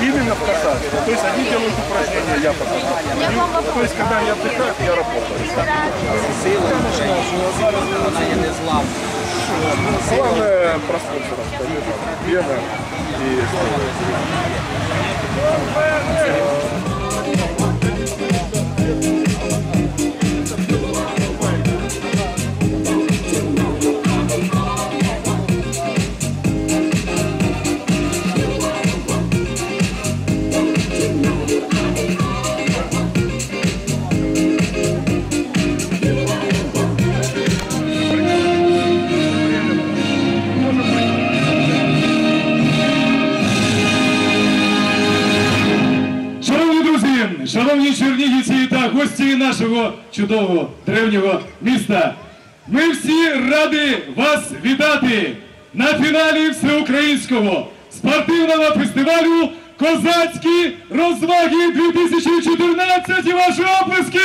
Именно в касательно. То есть они делают упражнения, я показываю. То есть когда они отдыхают, я работаю. Главное пространство расскажи. Вена и Шановні та гості нашого чудового древнього міста, ми всі раді вас вітати на фіналі всеукраїнського спортивного фестивалю Козацькі розваги 2014 і ваші оплески!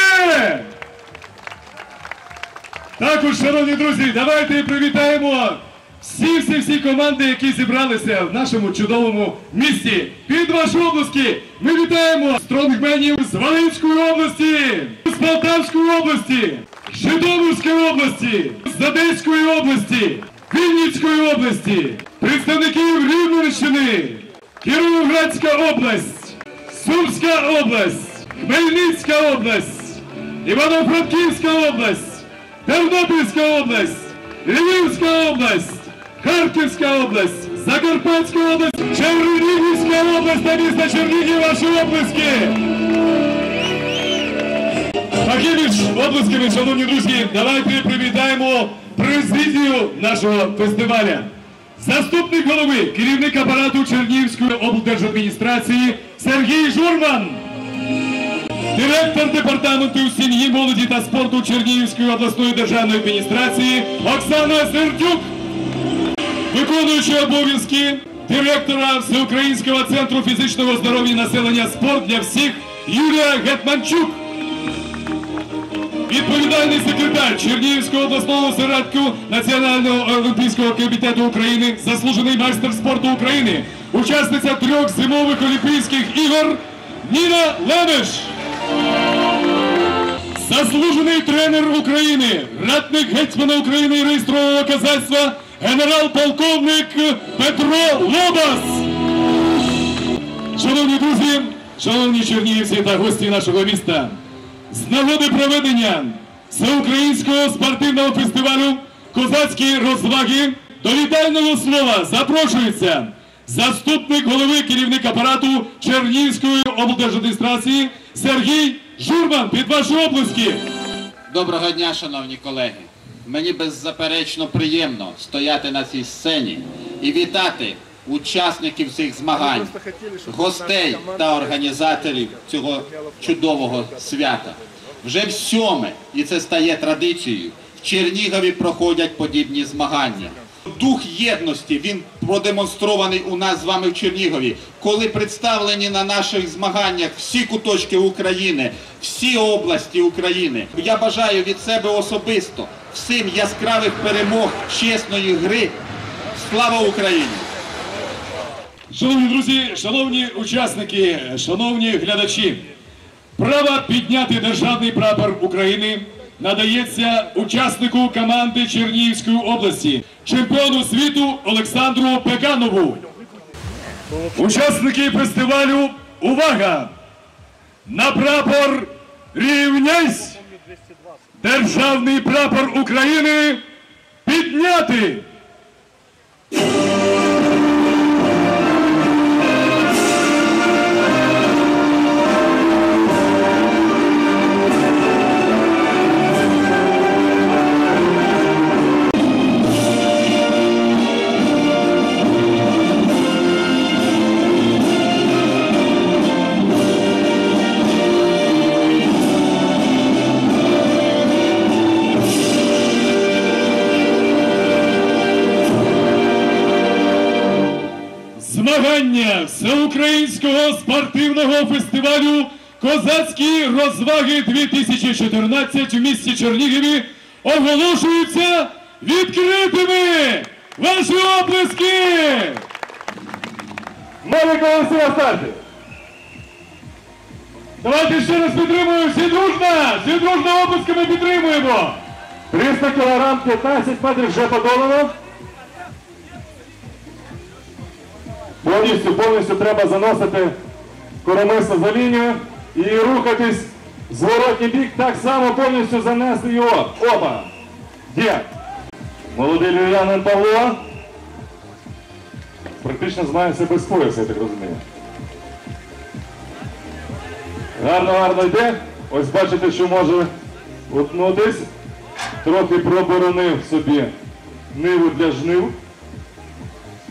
Також, шановні друзі, давайте привітаємо всі всі всі команди, які зібралися в нашому чудовому місті. Під ваші обласки ми вітаємо стронгменів з Волинської області, з Полтавської області, Житомирської області, з Одеської області, Вінницької області, представників Рівненщини, Кіровоградська область, Сумська область, Хмельницька область, Івано-Франківська область, Тернопільська область, Львівська область, Харківська область, Закарпатська область, Чернігівська область та місто Чернігів, ваші оплески! Такими ж оплесками, шановні друзі, давайте привітаємо президію нашого фестиваля. Заступник голови, керівник апарату Чернігівської облдержадміністрації Сергій Журман. Директор департаменту сім'ї, молоді та спорту Чернігівської обласної державної адміністрації Оксана Сердюк, виконуючий обов'язки директора Всеукраїнського центру фізичного здоров'я населення спорт для всіх Юлія Гетманчук. Відповідальний секретар Чернігівського обласного осередку Національного олімпійського комітету України, заслужений майстер спорту України, учасниця трьох зимових олімпійських ігор Ніна Лемеш. Заслужений тренер України, ратник гетьмана України і реєстрового козацтва, генерал-полковник Петро Лобас. Шановні друзі, шановні чернігівці та гості нашого міста, з нагоди проведення всеукраїнського спортивного фестивалю Козацькі розваги до вітального слова запрошується заступник голови керівник апарату Чернігівської облдержадміністрації Сергій Журман. Під ваші оплески. Доброго дня, шановні колеги. Мені беззаперечно приємно стояти на цій сцені і вітати учасників цих змагань, гостей та організаторів цього чудового свята. Вже в сьоме, і це стає традицією, в Чернігові проходять подібні змагання. Дух єдності він продемонстрований у нас з вами в Чернігові, коли представлені на наших змаганнях всі куточки України, всі області України. Я бажаю від себе особисто всім яскравих перемог, чесної гри. Слава Україні! Шановні друзі, шановні учасники, шановні глядачі, право підняти державний прапор України надається учаснику команди Чернігівської області, чемпіону світу Олександру Пеканову. Учасники фестивалю, увага! На прапор рівняйсь! Державний прапор України підняти! Змагання всеукраїнського спортивного фестивалю Козацькі розваги 2014 у місті Чернігові оголошуються відкритими! Ваші оплески! Толік Олексій на старті. Давайте ще раз підтримуємо, всі дружно, всі дружно оплесками підтримуємо. 300 кілограм, 15 метрів вже подолано. Повністю, повністю треба заносити коромисло за лінію і рухатись в зворотній бік, так само повністю занести його. Опа! Є! Молодий Львів'янин Павло. Практично знає себе без пояса, я так розумію. Гарно, гарно йде. Ось бачите, що може утнутись. Трохи проборонив собі ниву для жнив.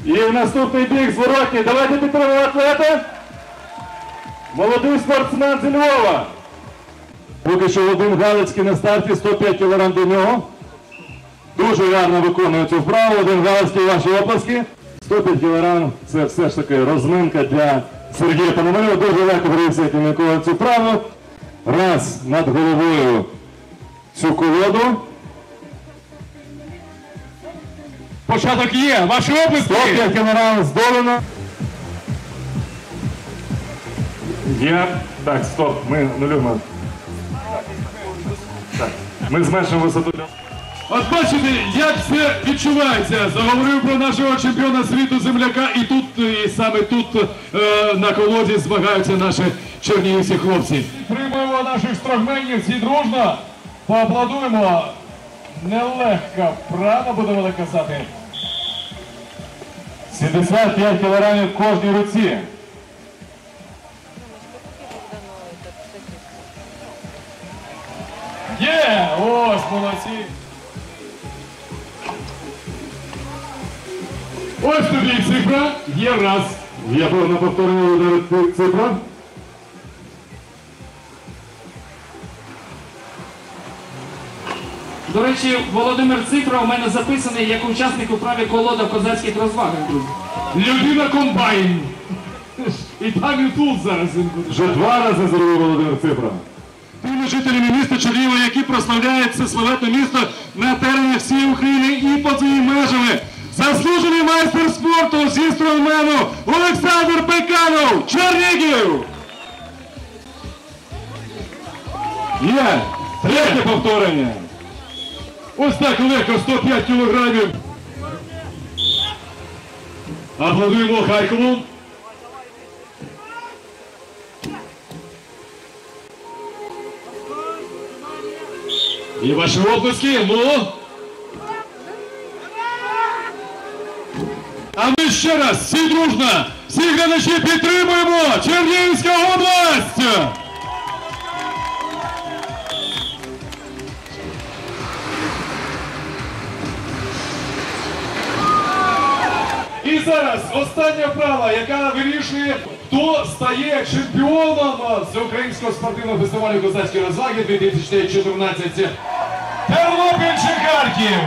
І в наступний бік зворотній. Давайте підтримуємо атлета. Молодий спортсмен зі Львова. Поки що Вадим Галицький на старті, 105 кг до нього. Дуже гарно виконує цю вправу. Один Галицький ваші оплески. 105 кг це все ж таки розминка для Сергія Пономарьова. Дуже легко грається виконує цю вправу. Раз над головою цю колоду. Початок є. Ваші. 105 кг здолено. Є. Так, стоп. Ми нулюємо. Так. Ми зменшимо висоту. От бачите, як все відчувається. Заговорив про нашого чемпіона світу земляка, і тут, і саме тут е, на колоді змагаються наші чернігівські хлопці. Приймемо наших строгменів всі дружно. Поаплодуємо. Нелегка вправа, будемо так казати. 75 кілограмів в кожній руці. Є! Ось молодці! Ось тобі цифра, є раз. Я на повторення цифра. До речі, Володимир Цифра у мене записаний як учасник у праві колода в козацьких розвагах. Людина комбайн. І там і тут зараз він буде. Вже два рази зробив Володимир Цифра. Тими жителями міста Чернігова, які прославляють це славетне місто на теренах всієї України і поза її межами. Заслужений майстер спорту зі стронгмену Олександр Пеканов, Чернігів! Є! Третє повторення. Ось так легко, 105 кілограмів. Аплодуємо Харкову. І ваші оплески, ну. А ми ще раз всі дружно, всі глядачі підтримуємо Чернігівська область! Зараз остання вправа, яка вирішує, хто стає чемпіоном всеукраїнського спортивного фестивалю козацькі розваги 2014. Тернопіль чи Харків?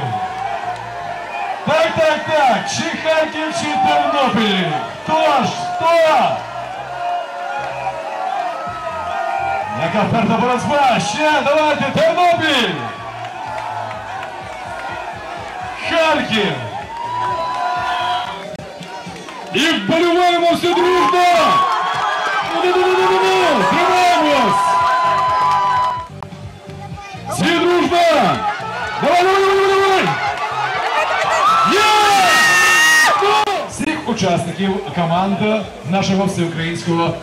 Так, так, так. Чи Харків, чи Тернопіль? Хто ж? Хто? Яка вперта боротьба? Ще давайте, Тернопіль! Харків! І вболіваємо всі дружно! Тримаємось! Всі дружно! Всіх учасників команди нашого всеукраїнського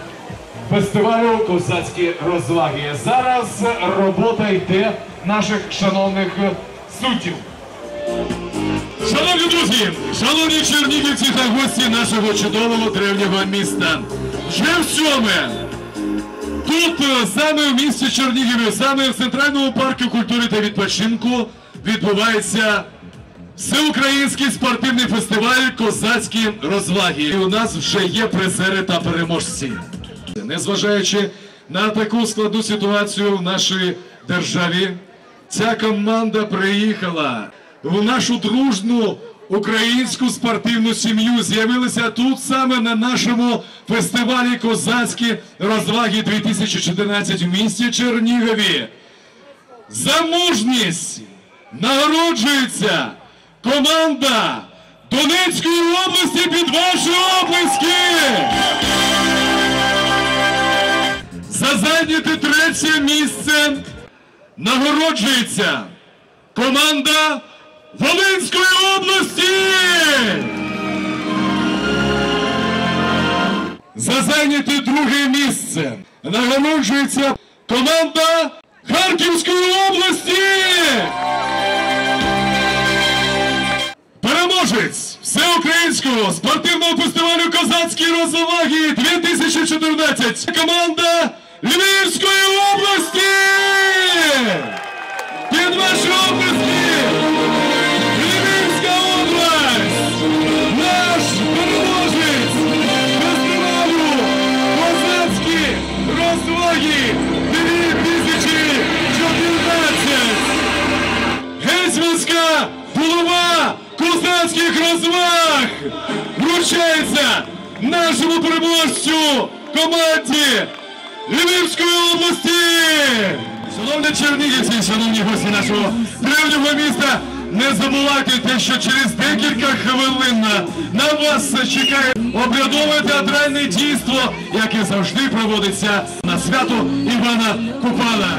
фестивалю Козацькі розваги. Зараз робота йде наших шановних суддів. Шановні друзі, шановні чернігівці та гості нашого чудового древнього міста. Вже в сьоме. Тут е, саме в місті Чернігіві, саме в Центральному парку культури та відпочинку відбувається всеукраїнський спортивний фестиваль Козацькі розваги. І у нас вже є призери та переможці. Незважаючи на таку складну ситуацію в нашій державі, ця команда приїхала в нашу дружну українську спортивну сім'ю. З'явилися тут саме на нашому фестивалі Козацькі розваги 2014 в місті Чернігові. За мужність нагороджується команда Донецької області під ваші облиски! За зайняте третє місце нагороджується команда Волинської області. За зайняте друге місце нагороджується команда Харківської області. Переможець всеукраїнського спортивного фестивалю Козацькі розваги 2014. Команда Львівської області! Під ваші області! Команді Львівської області. Шановні чернігівці, шановні гості нашого древнього міста, не забувайте те, що через декілька хвилин на вас чекає обрядове театральне дійство, яке завжди проводиться на свято Івана Купала.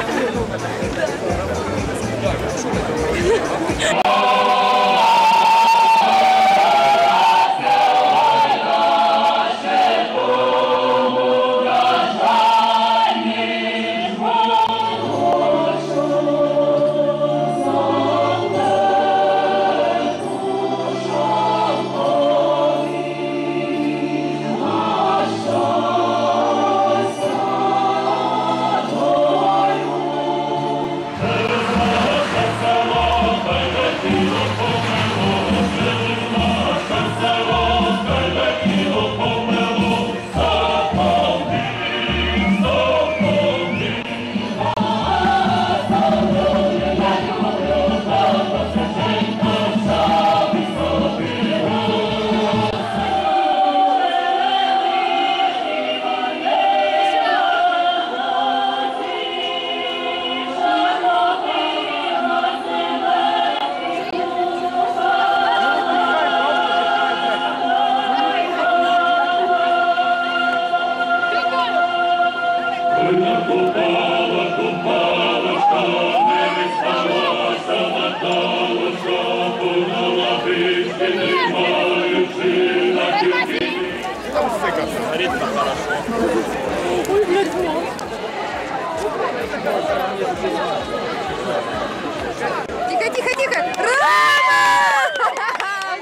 Тихо, тихо, тихо! Рома!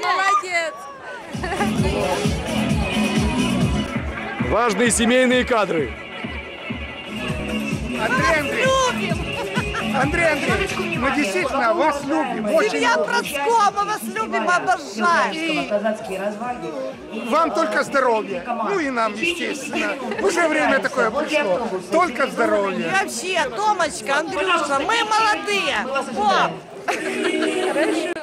Молодец! Важные семейные кадры. Андрей Андреевич, Андрей Андреевич, мы действительно вас любим, очень Семья любим. Проскома, вас любим, обожаем! И вам только здоровья. Ну и нам, естественно. Уже время такое пришло. Только И здоровья. вообще, Томочка, Андрюша, мы молодые! Пап!